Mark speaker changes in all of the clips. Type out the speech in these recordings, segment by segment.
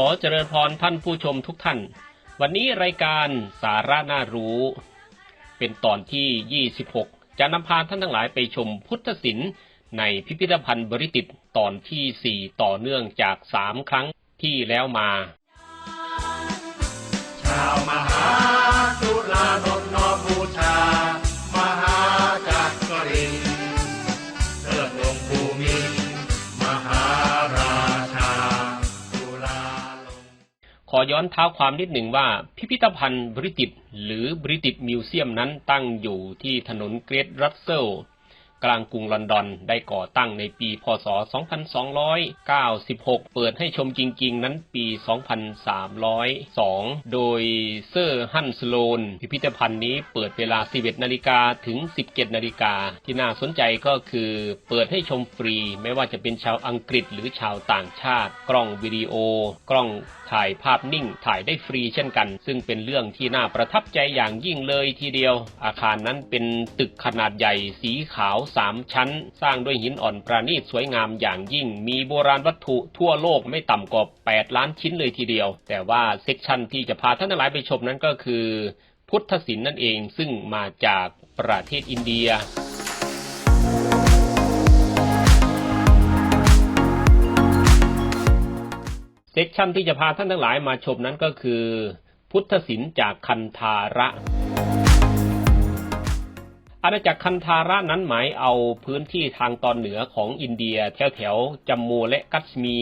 Speaker 1: ขอเจริญพรท่านผู้ชมทุกท่าน วันนี้รายการสาระน่ารู้ เป็นตอนที่ 26 จะนำพาท่านทั้งหลายไปชมพุทธศิลป์ในพิพิธภัณฑ์บริติตตอนที่ 4 ต่อเนื่องจาก 3 ครั้งที่แล้วมา ย้อนเท้าความนิดหนึ่งว่า พิพิธภัณฑ์บริติตหรือบริติตมิวเซียมนั้นตั้งอยู่ที่ถนนเกรทรัสเซล กลางกรุงลอนดอนได้ก่อตั้งในปี พศ 2296 เปิดให้ชมจริง ๆ นั้นปี 2302 โดยเซอร์ฮันสโลน พิพิธภัณฑ์นี้เปิดเวลา 11 นาฬิกาถึง 17 นาฬิกา ที่น่าสนใจก็คือเปิดให้ชมฟรี ไม่ว่าจะเป็นชาวอังกฤษหรือชาวต่างชาติ กล้องวิดีโอ กล้องถ่ายภาพนิ่ง ถ่ายได้ฟรีเช่นกัน ซึ่งเป็นเรื่องที่น่าประทับใจอย่างยิ่งเลยทีเดียว อาคารนั้นเป็นตึกขนาดใหญ่สีขาวสามชั้น สร้างด้วยหินอ่อนประณีตสวยงามอย่างยิ่ง มีโบราณวัตถุทั่วโลกไม่ต่ำกว่า 8 ล้านชิ้นเลยทีเดียว แต่ว่าเซกชันที่จะพาท่านทั้งหลายไปชมนั้นก็คือ พุทธศิลป์นั่นเองซึ่งมาจากประเทศอินเดียเซกชันที่จะพาท่านทั้งหลายมาชมนั้นก็คือ พุทธศิลป์จากคันธาระ อาณาจักรคันธาระนั้นหมายเอาพื้นที่ทางตอนเหนือของอินเดียแถวแถวๆจัมมูและกัชมี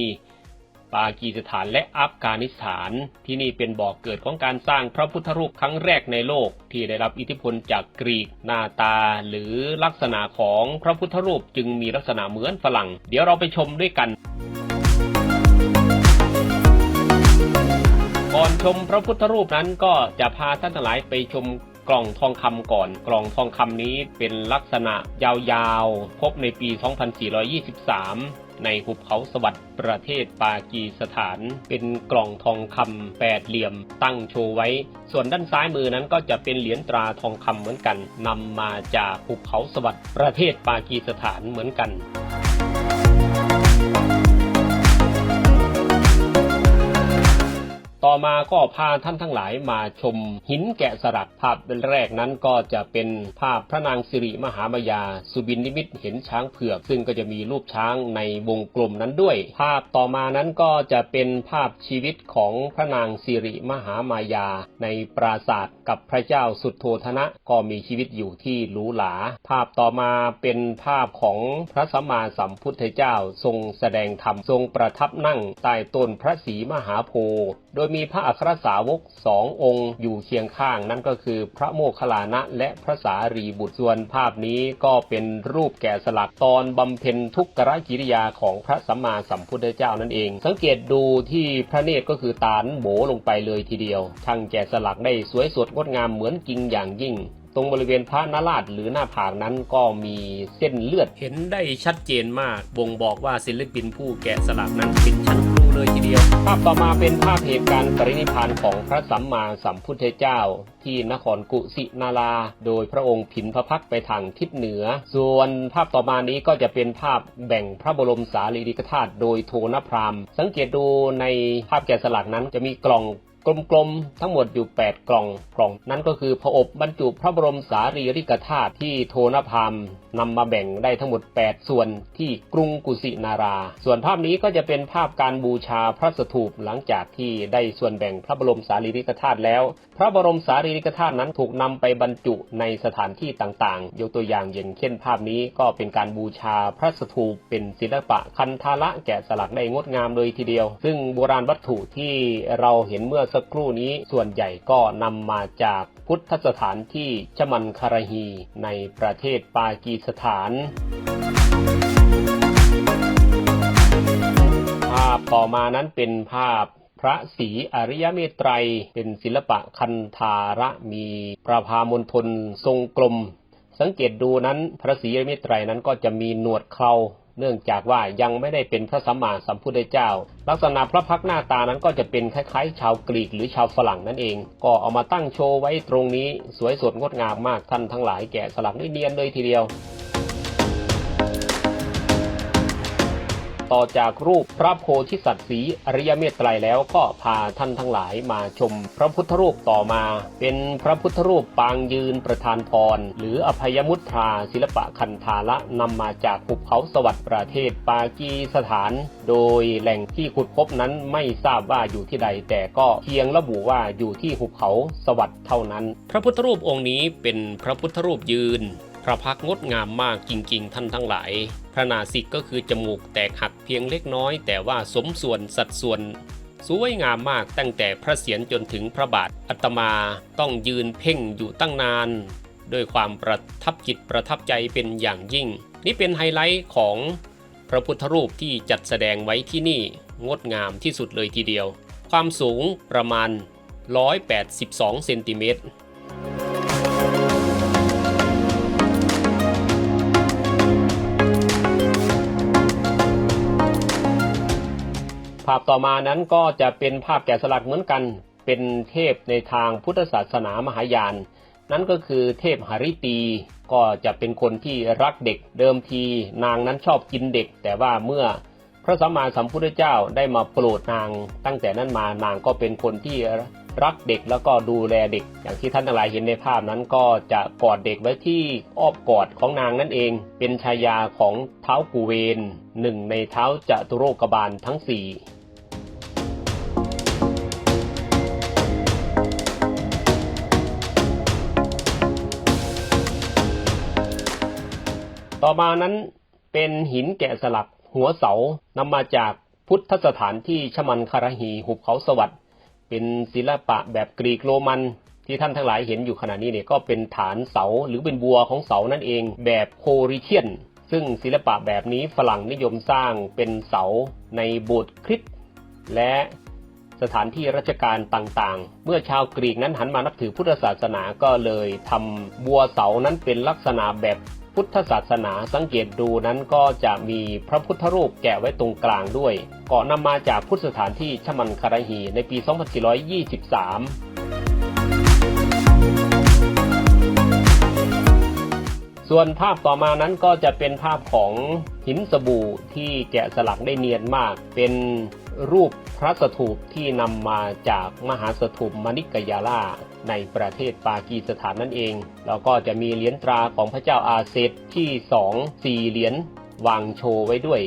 Speaker 1: ปากีสถานและอัฟกานิสถาน ที่นี่เป็นบ่อกเกิดของการสร้างพระพุทธรูปครั้งแรกในโลก ที่ได้รับอิทธิพลจากกรีกหน้าตา หรือลักษณะของพระพุทธรูปจึงมีลักษณะเหมือนฝรั่ง เดี๋ยวเราไปชมด้วยกันก่อนชมพระพุทธรูปนั้นก็จะพาท่านทั้งหลายไปชม กล่องทองคำก่อน กล่องทองคำนี้เป็นลักษณะยาวๆ พบในปี 2423 ในหุบเขาสวัสด์ประเทศปากีสถาน เป็นกล่องทองคำแปดเหลี่ยม ตั้งโชว์ไว้ ส่วนด้านซ้ายมือนั้นก็จะเป็นเหรียญตราทองคำเหมือนกันนำมาจากหุบเขาสวัสด์ประเทศปากีสถานเหมือนกัน มาก็พาท่านทั้งหลายมาชมหินแกะสลักภาพแรกนั้นก็จะเป็นภาพพระนางสิริมหามายา สุบินนิมิตเห็นช้างเผือก ซึ่งก็จะมีรูปช้างในวงกลมนั้นด้วย ภาพต่อมานั้นก็จะเป็นภาพชีวิตของพระนางสิริมหามายา ในปราศาสตร์กับพระเจ้าสุดโทธนะก็มีชีวิตอยู่ที่หรูหราภาพต่อมาเป็นภาพของพระสัมมาสัมพุทธเจ้าทรงแสดงธรรมทรงประทับนั่งใต้ต้นพระศรีมหาโพธิ์ โดยมีพระอัครสาวกสององค์อยู่เคียงข้างนั่นก็คือพระโมคคัลลานะและพระสารีบุตรส่วนภาพนี้ก็เป็นรูปแกะสลักตอนบำเพ็ญทุกขกิริยาของพระสัมมาสัมพุทธเจ้านั่นเอง สังเกตดูที่พระเนตรก็คือตาลโบลงไปเลยทีเดียวช่างแกะสลักได้สวยสดงดงามเหมือนจริงอย่างยิ่งตรงบริเวณพระนราชหรือหน้าผากนั้นก็มีเส้นเลือดเห็นได้ชัดเจนมาก บ่งบอกว่าศิลปินผู้แกะสลักนั้นเป็นชั้น เลยทีเดียว ภาพต่อมาเป็นภาพเหตุการณ์ปรินิพานของพระสัมมาสัมพุทธเจ้า ที่นครกุสินารา โดยพระองค์ผินพระพักไปทางทิศเหนือ ส่วนภาพต่อมานี้ก็จะเป็นภาพแบ่งพระบรมสารีริกธาตุโดยโทนพรามสังเกตดูในภาพแกะสลักนั้นจะมีกล่อง กลมๆ ทั้งหมดอยู่ 8 กล่องกล่อง นั้นก็คือพระอบบรรจุพระบรมสารีริกธาตุที่โทนพามนำมาแบ่งได้ทั้งหมด 8 ส่วนที่กรุงกุสินารา ส่วนภาพนี้ก็จะเป็นภาพการบูชาพระสถูปหลังจากที่ได้ส่วนแบ่งพระบรมสารีริกธาตุแล้ว พระบรมสารีริกธาตุนั้นถูกนำไปบรรจุในสถานที่ต่างๆ ยกตัวอย่างอย่างเช่นภาพนี้ก็เป็นการบูชาพระสถูปเป็นศิลปะคันธาระแกะสลักได้งดงามเลยทีเดียว ซึ่งโบราณวัตถุที่เราเห็นเมื่อสักครู่นี้ส่วนใหญ่ก็นำมาจากพุทธสถานที่ชมันคารฮีในประเทศปากีสถานภาพต่อมานั้นเป็นภาพพระศรีอริยเมตไตรเป็นศิลปะคันธาระมีประพามณฑลทรงกลม สังเกตดูนั้นพระศรีอริยเมตไตรนั้นก็จะมีหนวดเครา เนื่องจากว่ายังไม่ได้เป็นพระสัมมาสัมพุทธเจ้า ลักษณะพระพักหน้าตานั้นก็จะเป็นคล้ายๆ ชาวกรีกหรือชาวฝรั่งนั่นเอง ก็เอามาตั้งโชว์ไว้ตรงนี้สวยสดงดงามมากท่านทั้งหลายแกะสลักได้เนียนเลยทีเดียว ต่อจากรูปพระโพธิสัตว์สีอริยเมตไตรแล้วก็พาท่านทั้งหลายมาชม พระพุทธรูปต่อมา เป็นพระพุทธรูปปางยืนประธานพร หรืออภัยมุตราศิลปะคันธาละนำมาจากหุบเขาสวัสดิ์ประเทศปากีสถาน โดยแหล่งที่ขุดพบนั้นไม่ทราบว่าอยู่ที่ใด แต่ก็เพียงระบุว่าอยู่ที่หุบเขาสวัสดิ์เท่านั้น พระพุทธรูปองค์นี้เป็นพระพุทธรูปยืน พระพักงดงามมากจริงๆ ท่านทั้งหลาย พระนาสิกก็คือจมูกแตกหักเพียงเล็กน้อย แต่ว่าสมส่วนสัดส่วน สวยงามมากตั้งแต่พระเศียรจนถึงพระบาทอัตมาต้องยืนเพ่งอยู่ตั้งนานด้วยความประทับจิตประทับใจเป็นอย่างยิ่ง นี่เป็นไฮไลท์ของพระพุทธรูปที่จัดแสดงไว้ที่นี่งดงามที่สุดเลยทีเดียว ความสูงประมาณ 182 เซนติเมตร ภาพต่อมานั้นก็จะเป็นภาพแกะสลักเหมือนกัน เป็นเทพในทางพุทธศาสนามหายาน นั่นก็คือเทพหริตี ก็จะเป็นคนที่รักเด็กเดิมทีนางนั้นชอบกินเด็ก แต่ว่าเมื่อพระสัมมาสัมพุทธเจ้าได้มาโปรดนาง ตั้งแต่นั้นมานางก็เป็นคนที่รักเด็กแล้วก็ดูแลเด็ก อย่างที่ท่านทั้งหลายเห็นในภาพนั้นก็จะกอดเด็กไว้ที่อ้อมกอดของนางนั่นเอง เป็นชายาของเท้ากูเวนหนึ่งในเท้าจตุโรกบาลทั้งสี่ ต่อมานั้นเป็นหินแกะสลักหัวเสานำมาจากพุทธสถานที่ชมันคารหีหุบเขาสวัสด์เป็นศิลปะแบบกรีกโรมันที่ท่านทั้งหลายเห็นอยู่ขณะนี้เนี่ยก็เป็นฐานเสาหรือเป็นบัวของเสานั่นเองแบบโคริเทียน ซึ่งศิลปะแบบนี้ฝรั่งนิยมสร้างเป็นเสาในโบสถ์คริสต์และสถานที่ราชการต่างๆ เมื่อชาวกรีกนั้นหันมานับถือพุทธศาสนาก็เลยทำบัวเสานั้นเป็นลักษณะแบบ พุทธศาสนาสังเกตดูนั้นก็จะมีพระพุทธรูปแกะไว้ตรงกลางด้วย ก่อนนำมาจากพุทธสถานที่ชมันคารหีในปี 2423 ส่วนภาพต่อมานั้นก็จะเป็นภาพของหินสบู่ที่แกะสลักได้เนียนมากเป็น รูปพระสถูปที่นำมาจากมหาสถูปมานิกยาล่าในประเทศปากีสถานนั่นเอง แล้วก็จะมีเหรียญตราของพระเจ้าอาเซตที่สองสี่เหรียญวางโชว์ไว้ด้วย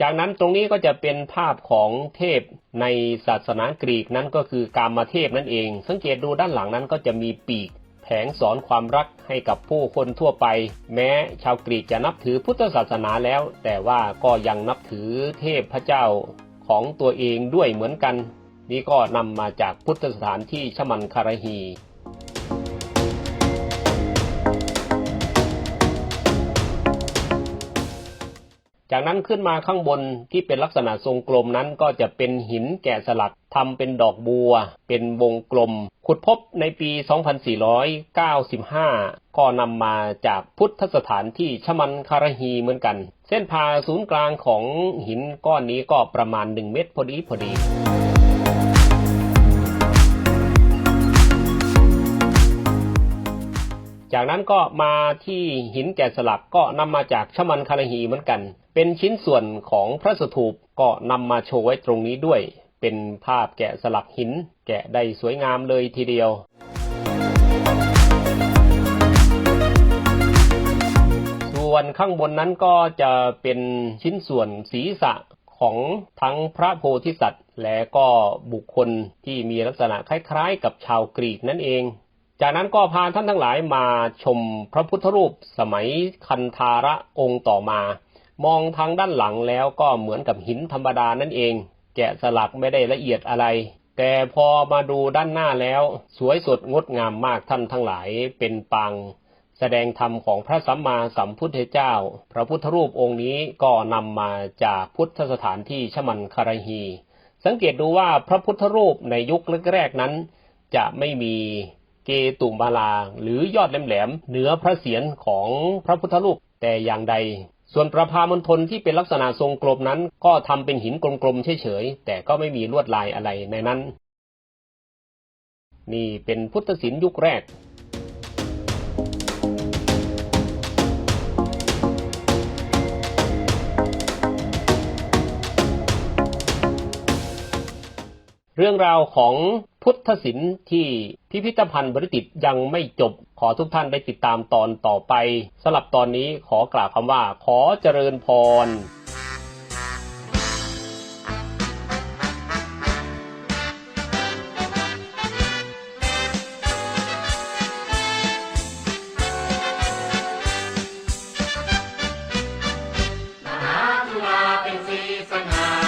Speaker 1: จากนั้นตรงนี้ก็จะเป็นภาพของเทพในศาสนากรีกนั่นก็คือกามเทพนั่นเอง สังเกตดูด้านหลังนั้นก็จะมีปีก แผงสอนความรักให้กับผู้คนทั่วไป แม้ชาวกรีกจะนับถือพุทธศาสนาแล้ว แต่ว่าก็ยังนับถือเทพพระเจ้าของตัวเองด้วยเหมือนกัน นี่ก็นำมาจากพุทธสถานที่ชมันคารหี จากนั้นขึ้นมาข้างบนที่เป็นลักษณะทรงกลมนั้นก็จะเป็นหินแกะสลักทำเป็นดอกบัว เป็นวงกลม ขุดพบในปี 2495 ก็นำมาจากพุทธสถานที่ชมันคารหีเหมือนกัน เส้นผ่าศูนย์กลางของหินก้อนนี้ก็ประมาณ 1 เมตรพอดีพอดี จากนั้นก็มาที่หินแกะสลักก็นำมาจากชมันคารหีเหมือนกัน เป็นชิ้นส่วนของพระสถูปก็นำมาโชว์ไว้ตรงนี้ด้วย เป็นภาพแกะสลักหิน แกะได้สวยงามเลยทีเดียวส่วนข้างบนนั้นก็จะเป็นชิ้นส่วนศีรษะของทั้งพระโพธิสัตว์ และก็บุคคลที่มีลักษณะคล้ายๆ กับชาวกรีกนั่นเอง จากนั้นก็พาท่านทั้งหลายมาชมพระพุทธรูปสมัยคันธาระองค์ต่อมา มองทางด้านหลังแล้วก็เหมือนกับหินธรรมดานั่นเอง แกะสลักไม่ได้ละเอียดอะไร แต่พอมาดูด้านหน้าแล้ว สวยสดงดงามมากท่านทั้งหลายเป็นปางแสดงธรรมของพระสัมมาสัมพุทธเจ้า พระพุทธรูปองค์นี้ก็นำมาจากพุทธสถานที่ชมันคารหี สังเกตดูว่าพระพุทธรูปในยุคแรกๆนั้น จะไม่มี เกตุมาลา หรือยอดแหลมๆเหนือพระเศียรของพระพุทธรูปแต่อย่างใด ส่วนประพามณฑลที่เป็นลักษณะทรงกลมนั้น ก็ทำเป็นหินกลมๆเฉยๆแต่ก็ไม่มีลวดลายอะไรในนั้น นี่เป็นพุทธศิลป์ยุคแรก เรื่องราวของพุทธศิลป์ที่พิพิธภัณฑ์บริติตยังไม่จบ ขอทุกท่านได้ติดตามตอนต่อไปสำหรับตอนนี้ขอกล่าวคำว่าขอเจริญพร
Speaker 2: มหาจุฬาเป็นสีสง่า